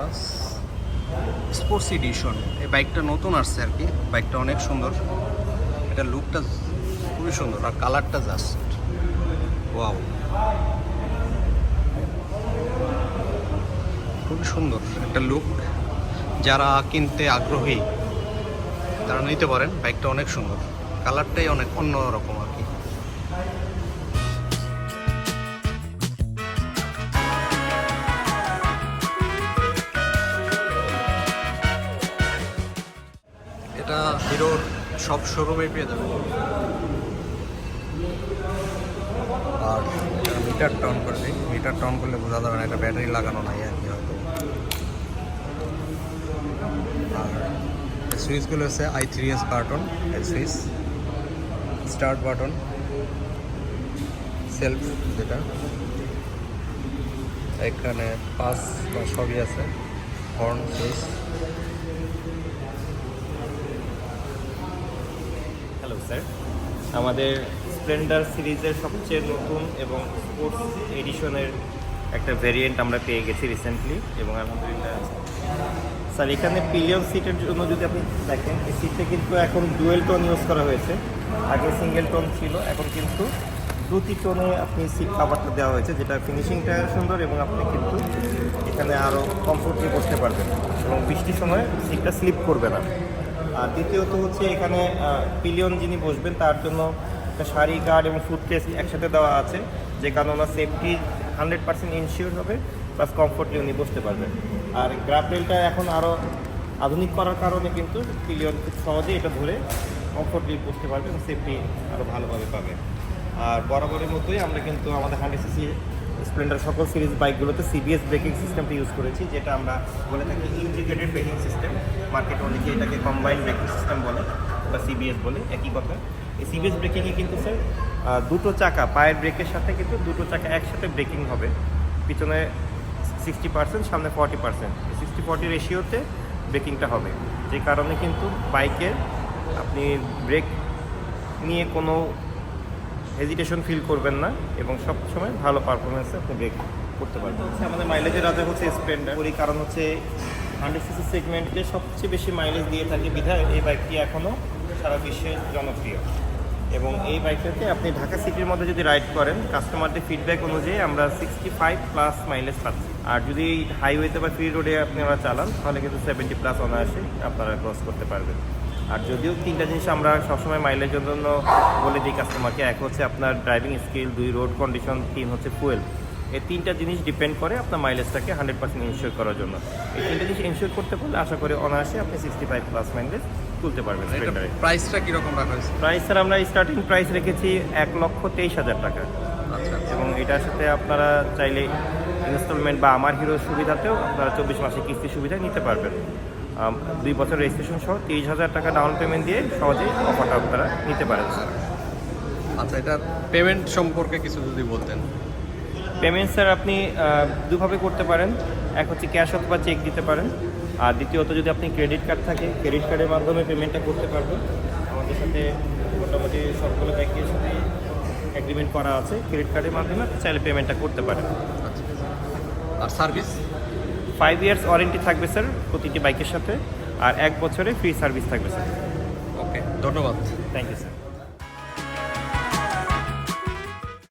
Plus sports edition. এই বাইকটা নতুন আসছে আর কি। বাইকটা অনেক সুন্দর। এটা লুকটা খুবই সুন্দর আর কালারটা জাস্ট ওয়াও। খুবই সুন্দর একটা লুক। যারা কিনতে আগ্রহী, তারা নিতে পারেন। বাইকটা অনেক সুন্দর। কালারটাই অনেক অন্যরকম আর কি। এটা হিরোর সব শোরুমে পেয়ে যাবেন আর মিটার টাউন করলে মিটার টাউন করলে বোঝা যাবে না, এটা ব্যাটারি লাগানো নাই আর কি হয়তো। আর সুইচগুলো হচ্ছে I three S button switch start button self যেটা। এখানে পাস বা সবই আছে হর্ন সুইচ হ্যালো, স্যার। আমাদের স্প্লেন্ডার সিরিজের সবচেয়ে নতুন এবং স্পোর্টস এডিশনের একটা ভেরিয়েন্ট আমরা পেয়ে গেছি রিসেন্টলি এবং আলহামদুলিল্লাহ। স্যার, এখানে পিলিয়ন সিটের জন্য যদি আপনি দেখেন, এই সিটে কিন্তু এখন ডুয়েল টোন ইউজ করা হয়েছে। আগে সিঙ্গেল টোন ছিল, এখন কিন্তু দুটি টোনে আপনি সিট কাভারটা দেওয়া হয়েছে, যেটা ফিনিশিংটা সুন্দর এবং আপনি কিন্তু এখানে আরও কমফোর্টলি বসতে পারবেন এবং বৃষ্টির সময় সিটটা স্লিপ করবে না। দ্বিতীয়ত হচ্ছে এখানে পিলিয়ন যিনি বসবেন, তার জন্য শাড়ি গার্ড এবং ফুটকেস একসাথে দেওয়া আছে, যে কারণে ওনার সেফটি হান্ড্রেড পার্সেন্ট ইনশিওর হবে প্লাস কমফোর্টলি উনি বসতে পারবেন। আর গ্রাফরেলটা এখন আরও আধুনিক করার কারণে কিন্তু পিলিয়ন খুব সহজেই এটা ধরে কমফোর্টলি বসতে পারবে এবং সেফটি আরও ভালোভাবে পাবে। আর বরাবরের মতোই আমরা কিন্তু আমাদের হান্ড্রেড সিসি স্প্লেন্ডার সকল সিরিজ বাইকগুলোতে সিবিএস ব্রেকিং সিস্টেমটা ইউজ করেছি, যেটা আমরা বলে থাকি ইন্টিগ্রেটেড ব্রেকিং সিস্টেম মার্কেট অনেকে এটাকে কম্বাইন ব্রেকিং সিস্টেম বলে বা সিবিএস বলে, একই কথা। এই সিবিএস ব্রেকিংয়ে কিন্তু স্যার দুটো চাকা, পায়ের ব্রেকের সাথে কিন্তু দুটো চাকা একসাথে ব্রেকিং হবে। পিছনে সিক্সটি পার্সেন্ট সামনে ফর্টি পার্সেন্ট সিক্সটি ফর্টি রেশিওতে ব্রেকিংটা হবে। যে কারণে কিন্তু বাইকের আপনি ব্রেক নিয়ে কোনো হেজিটেশন ফিল করবেন না এবং সব সময় ভালো পারফরমেন্সে আপনি ব্রেক করতে পারবেন। হচ্ছে আমাদের মাইলেজের রাজা হচ্ছে স্প্লেন্ডার ওই কারণ হচ্ছে হান্ড্রেড সিসি সেগমেন্টে সবচেয়ে বেশি মাইলেজ দিয়ে থাকে বিধায় এই বাইকটি এখনও সারা বিশ্বে জনপ্রিয়। এবং এই বাইকটাতে আপনি ঢাকা সিটির মধ্যে যদি রাইড করেন কাস্টমারদের ফিডব্যাক অনুযায়ী আমরা সিক্সটি ফাইভ প্লাস মাইলেজ পাচ্ছি। আর যদি হাইওয়েতে বা ফ্রি রোডে আপনারা চালান, তাহলে কিন্তু সেভেন্টি প্লাস অনায়াসে আপনারা ক্রস করতে পারবেন। আর যদিও তিনটা জিনিস আমরা সবসময় মাইলেজের জন্য বলে দিই কাস্টমারকে এক হচ্ছে আপনার ড্রাইভিং স্কিল দুই রোড কন্ডিশন তিন হচ্ছে ফুয়েল এই তিনটা জিনিস ডিপেন্ড করে আপনার মাইলেজটাকে হান্ড্রেড পার্সেন্ট ইনশিওর করার জন্য। এই তিনটা জিনিস ইনশিওর করতে পারলে আশা করি অনায়াসে আপনি সিক্সটি ফাইভ প্লাস মাইলেজ তুলতে পারবেন প্রাইসটা কীরকম রাখা হয়েছে? প্রাইস স্যার আমরা স্টার্টিং প্রাইস রেখেছি এক লক্ষ তেইশ হাজার টাকা। আচ্ছা এবং এটার সাথে আপনারা চাইলে ইনস্টলমেন্ট বা আমার হিরো সুবিধাতেও আপনারা চব্বিশ মাসে কিস্তি সুবিধা নিতে পারবেন। দুই বছর রেজিস্ট্রেশন সহ তিরিশ হাজার টাকা ডাউন পেমেন্ট দিয়ে সহজেই অফারটা আপনারা নিতে পারেন আচ্ছা এটা পেমেন্ট সম্পর্কে কিছু যদি বলতেন। পেমেন্ট স্যার আপনি দুভাবে করতে পারেন। এক হচ্ছে ক্যাশ অথবা চেক দিতে পারেন। আর দ্বিতীয়ত যদি আপনি ক্রেডিট কার্ড থাকে ক্রেডিট কার্ডের মাধ্যমে পেমেন্টটা করতে পারবেন। আমাদের সাথে মোটামুটি সবগুলো ব্যাংকের সাথে এগ্রিমেন্ট করা আছে। ক্রেডিট কার্ডের মাধ্যমে চাইলে পেমেন্টটা করতে পারেন। আচ্ছা। আর সার্ভিস ফাইভ ইয়ার্স ওয়ারেন্টি থাকবে স্যার প্রতিটি বাইকের সাথে। আর এক বছরে ফ্রি সার্ভিস থাকবে স্যার ওকে ধন্যবাদ। Thank you sir